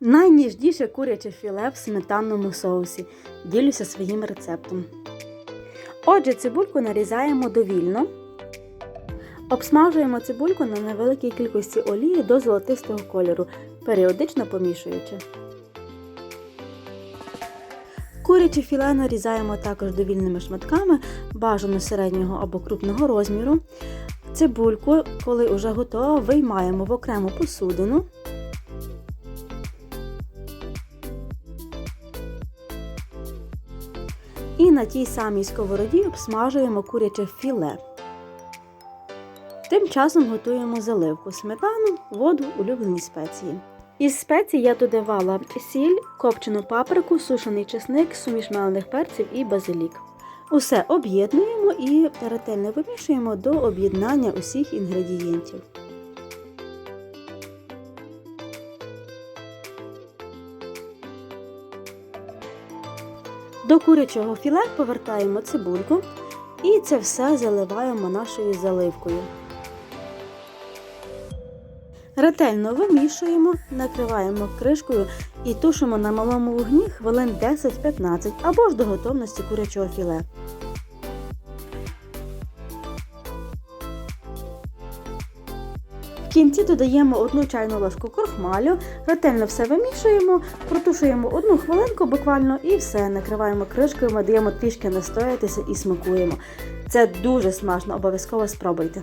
Найніжніше куряче філе в сметанному соусі. Ділюся своїм рецептом. Отже, цибульку нарізаємо довільно. Обсмажуємо цибульку на невеликій кількості олії до золотистого кольору, періодично помішуючи. Куряче філе нарізаємо також довільними шматками, бажано середнього або крупного розміру. Цибульку, коли вже готова, виймаємо в окрему посудину. І на тій самій сковороді обсмажуємо куряче філе. Тим часом готуємо заливку сметану, воду, улюблені спеції. Із спецій я додавала сіль, копчену паприку, сушений чесник, суміш мелених перців і базилік. Усе об'єднуємо і ретельно вимішуємо до об'єднання усіх інгредієнтів. До курячого філе повертаємо цибульку і це все заливаємо нашою заливкою. Ретельно вимішуємо, накриваємо кришкою і тушимо на малому вогні хвилин 10-15 або ж до готовності курячого філе. В кінці додаємо одну чайну ложку крохмалю, ретельно все вимішуємо, протушуємо одну хвилинку буквально і все, накриваємо кришкою, ми даємо трішки настоятися і смакуємо. Це дуже смачно, обов'язково спробуйте.